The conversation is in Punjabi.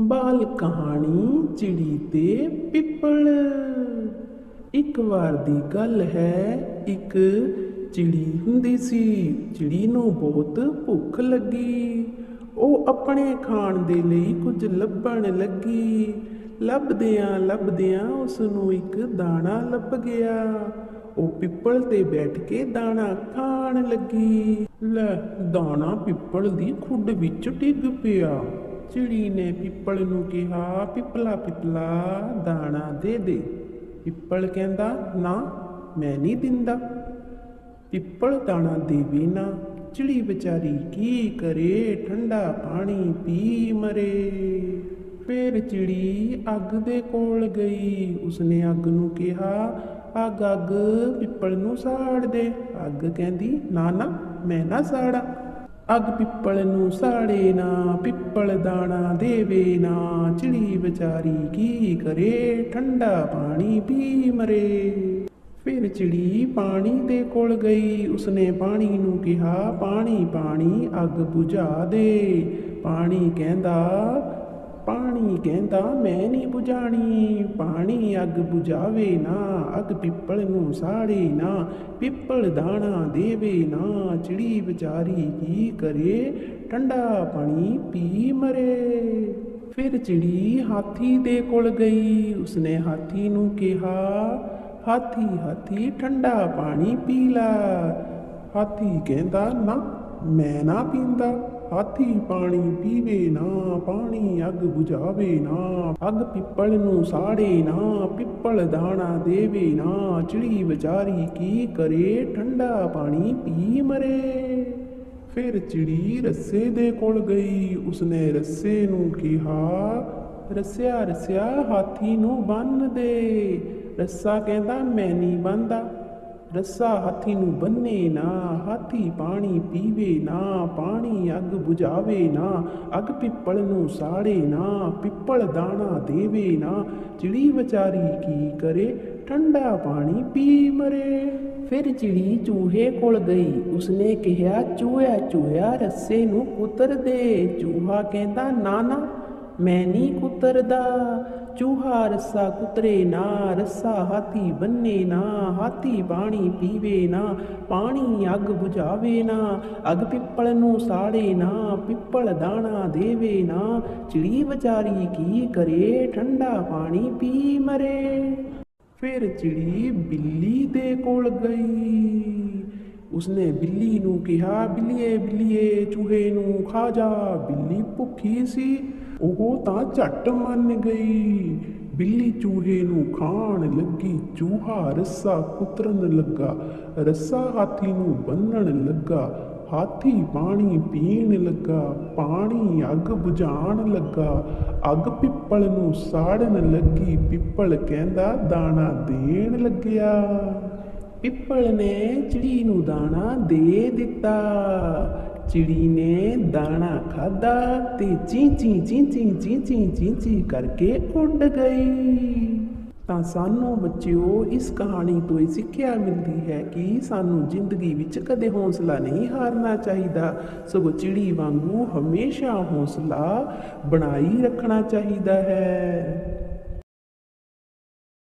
ਬਾਲ ਕਹਾਣੀ ਚਿੜੀ ਤੇ ਪਿੱਪਲ। ਇੱਕ ਵਾਰ ਦੀ ਗੱਲ ਹੈ, ਇੱਕ ਚਿੜੀ ਹੁੰਦੀ ਸੀ। ਚਿੜੀ ਨੂੰ ਬਹੁਤ ਭੁੱਖ ਲੱਗੀ। ਉਹ ਆਪਣੇ ਖਾਣ ਦੇ ਲਈ ਕੁਝ ਲੱਭਣ ਲੱਗੀ। ਲੱਭਦਿਆਂ ਲੱਭਦਿਆਂ ਉਸ ਨੂੰ ਇੱਕ ਦਾਣਾ ਲੱਭ ਗਿਆ। ਉਹ ਪਿੱਪਲ ਤੇ ਬੈਠ ਕੇ ਦਾਣਾ ਖਾਣ ਲੱਗੀ। ਲੈ, ਦਾਣਾ ਪਿੱਪਲ ਦੀ ਖੁੱਡ ਵਿੱਚ ਡਿੱਗ ਪਿਆ। ਚਿੜੀ ਨੇ ਪਿੱਪਲ ਨੂੰ ਕਿਹਾ, ਪਿੱਪਲਾ ਪਿੱਪਲਾ, ਦਾਣਾ ਦੇ ਦੇ। ਪਿੱਪਲ ਕਹਿੰਦਾ, ਨਾ, ਮੈਂ ਨਹੀਂ ਦਿੰਦਾ। ਪਿੱਪਲ ਦਾਣਾ ਦੇਵੇ ਨਾ, ਚਿੜੀ ਵਿਚਾਰੀ ਕੀ ਕਰੇ? ਠੰਡਾ ਪਾਣੀ ਪੀ ਮਰੇ। ਫੇਰ ਚਿੜੀ ਅੱਗ ਦੇ ਕੋਲ ਗਈ। ਉਸਨੇ ਅੱਗ ਨੂੰ ਕਿਹਾ, ਅੱਗ ਅੱਗ ਪਿੱਪਲ ਨੂੰ ਸਾੜ ਦੇ। ਅੱਗ ਕਹਿੰਦੀ, ਨਾ ਨਾ, ਮੈਂ ਨਾ ਸਾੜਾ। ਅੱਗ ਪਿੱਪਲ ਨੂੰ ਸਾੜੇ ਨਾ, ਪਿੱਪਲ ਦਾਣਾ ਦੇਵੇ ਨਾ, ਚਿੜੀ ਵਿਚਾਰੀ ਕੀ ਕਰੇ, ਠੰਡਾ ਪਾਣੀ ਪੀ ਮਰੇ। ਫਿਰ ਚਿੜੀ ਪਾਣੀ ਦੇ ਕੋਲ ਗਈ, ਉਸਨੇ ਪਾਣੀ ਨੂੰ ਕਿਹਾ, ਪਾਣੀ ਪਾਣੀ, ਅੱਗ ਬੁਝਾ ਦੇ। ਪਾਣੀ ਕਹਿੰਦਾ ਪਾਣੀ ਕਹਿੰਦਾ ਮੈਂ ਨਹੀਂ ਬੁਝਾਣੀ, ਪਾਣੀ ਅੱਗ ਬੁਝਾਵੇ ਨਾ, ਅੱਗ ਪਿੱਪਲ ਨੂੰ ਸਾੜੇ ਨਾ, ਪਿੱਪਲ ਦਾਣਾ ਦੇਵੇ ਨਾ, ਚਿੜੀ ਵਿਚਾਰੀ ਕੀ ਕਰੇ, ਠੰਡਾ ਪਾਣੀ ਪੀ ਮਰੇ। ਫਿਰ ਚਿੜੀ ਹਾਥੀ ਦੇ ਕੋਲ ਗਈ, ਉਸਨੇ ਹਾਥੀ ਨੂੰ ਕਿਹਾ, ਹਾਥੀ ਹਾਥੀ, ਠੰਡਾ ਪਾਣੀ ਪੀ ਲੈ। ਹਾਥੀ ਕਹਿੰਦਾ, ਨਾ, ਮੈਂ ਨਾ ਪੀਂਦਾ। ਹਾਥੀ ਪਾਣੀ ਪੀਵੇ ਨਾ, ਪਾਣੀ ਅੱਗ ਬੁਝਾਵੇ ਨਾ। ਅੱਗ ਪਿੱਪਲ ਨੂੰ ਸਾੜੇ ਨਾ, ਪਿੱਪਲ ਦਾਣਾ ਦੇਵੇ ਨਾ। ਚਿੜੀ ਵਿਚਾਰੀ ਕੀ ਕਰੇ, ਠੰਡਾ ਪਾਣੀ ਪੀ ਮਰੇ। ਫਿਰ ਚਿੜੀ ਰੱਸੇ ਦੇ ਕੋਲ ਗਈ, ਉਸਨੇ ਰੱਸੇ ਨੂੰ ਕਿਹਾ, ਰੱਸਿਆ ਰੱਸਿਆ, ਹਾਥੀ ਨੂੰ ਬੰਨ ਦੇ। ਰੱਸਾ ਕਹਿੰਦਾ, ਮੈਂ ਨਹੀਂ ਬੰਨਦਾ ਰੱਸਾ ਹਾਥੀ ਨੂੰ ਬੰਨੇ ਨਾ, ਹਾਥੀ ਪਾਣੀ ਪੀਵੇ ਨਾ, ਪਾਣੀ ਅੱਗ ਬੁਝਾਵੇ ਨਾ, ਅੱਗ ਪਿੱਪਲ ਨੂੰ ਸਾੜੇ ਨਾ, ਪਿੱਪਲ ਦਾਣਾ ਦੇਵੇ ਨਾ, ਚਿੜੀ ਵਿਚਾਰੀ ਕੀ ਕਰੇ, ਠੰਡਾ ਪਾਣੀ ਪੀ ਮਰੇ। ਫਿਰ ਚਿੜੀ ਚੂਹੇ ਕੋਲ ਗਈ, ਉਸਨੇ ਕਿਹਾ, ਚੂਹਿਆ ਚੂਹਿਆ, ਰੱਸੇ ਨੂੰ ਉਤਰ ਦੇ। ਚੂਹਾ ਕਹਿੰਦਾ ਨਾ ਨਾ ਮੈਂ ਨਹੀਂ ਕੁਤਰਦਾ ਚੂਹਾ ਰੱਸਾ ਕੁਤਰੇ ਨਾ, ਰੱਸਾ ਹਾਥੀ ਬੰਨੇ ਨਾ, ਹਾਥੀ ਪਾਣੀ ਪੀਵੇ ਨਾ, ਪਾਣੀ ਅੱਗ ਬੁਝਾਵੇ ਨਾ, ਅੱਗ ਪਿੱਪਲ ਨੂੰ ਸਾੜੇ ਨਾ, ਪਿੱਪਲ ਦਾਣਾ ਦੇਵੇ ਨਾ, ਚਿੜੀ ਵਿਚਾਰੀ ਕੀ ਕਰੇ, ਠੰਡਾ ਪਾਣੀ ਪੀ ਮਰੇ। ਫਿਰ ਚਿੜੀ ਬਿੱਲੀ ਦੇ ਕੋਲ ਗਈ। ਉਸਨੇ ਬਿੱਲੀ ਨੂੰ ਕਿਹਾ, ਬਿੱਲੀਏ ਬਿੱਲੀਏ, ਚੂਹੇ ਨੂੰ ਖਾ ਜਾ, ਬਿੱਲੀ ਭੁੱਖੀ ਸੀ, ਉਹ ਤਾਂ ਝੱਟ ਮੰਨ ਗਈ। ਬਿੱਲੀ ਚੂਹੇ ਨੂੰ ਖਾਣ ਲੱਗੀ, ਚੂਹਾ ਰੱਸਾ ਕੁਤਰਨ ਲੱਗਾ, ਰੱਸਾ ਹਾਥੀ ਨੂੰ ਬੰਨਣ ਲੱਗਾ, ਹਾਥੀ ਪਾਣੀ ਪੀਣ ਲੱਗਾ, ਪਾਣੀ ਅੱਗ ਬੁਝਾਉਣ ਲੱਗਾ, ਅੱਗ ਪਿੱਪਲ ਨੂੰ ਸਾੜਨ ਲੱਗੀ, ਪਿੱਪਲ ਕਹਿੰਦਾ ਦਾਣਾ ਦੇਣ ਲੱਗਿਆ। ਪਿੱਪਲ ਨੇ ਚਿੜੀ ਨੂੰ ਦਾਣਾ ਦੇ ਦਿੱਤਾ। ਚਿੜੀ ਨੇ ਦਾਣਾ ਖਾਦਾ ਤੇ ਚੀ ਚੀ ਚੀ ਚੀ ਚੀ ਚੀ ਚੀ ਚੀ ਕਰਕੇ ਉੱਡ ਗਈ। ਤਾਂ ਸਾਨੂੰ ਬੱਚਿਓ, ਇਸ ਕਹਾਣੀ ਤੋਂ ਇਹ ਸਿੱਖਿਆ ਮਿਲਦੀ ਹੈ ਕਿ ਸਾਨੂੰ ਜ਼ਿੰਦਗੀ ਵਿੱਚ ਕਦੇ ਹੌਸਲਾ ਨਹੀਂ ਹਾਰਨਾ ਚਾਹੀਦਾ। ਸਗੋਂ ਚਿੜੀ ਵਾਂਗੂ ਹਮੇਸ਼ਾ ਹੌਸਲਾ ਬਣਾਈ ਰੱਖਣਾ ਚਾਹੀਦਾ ਹੈ।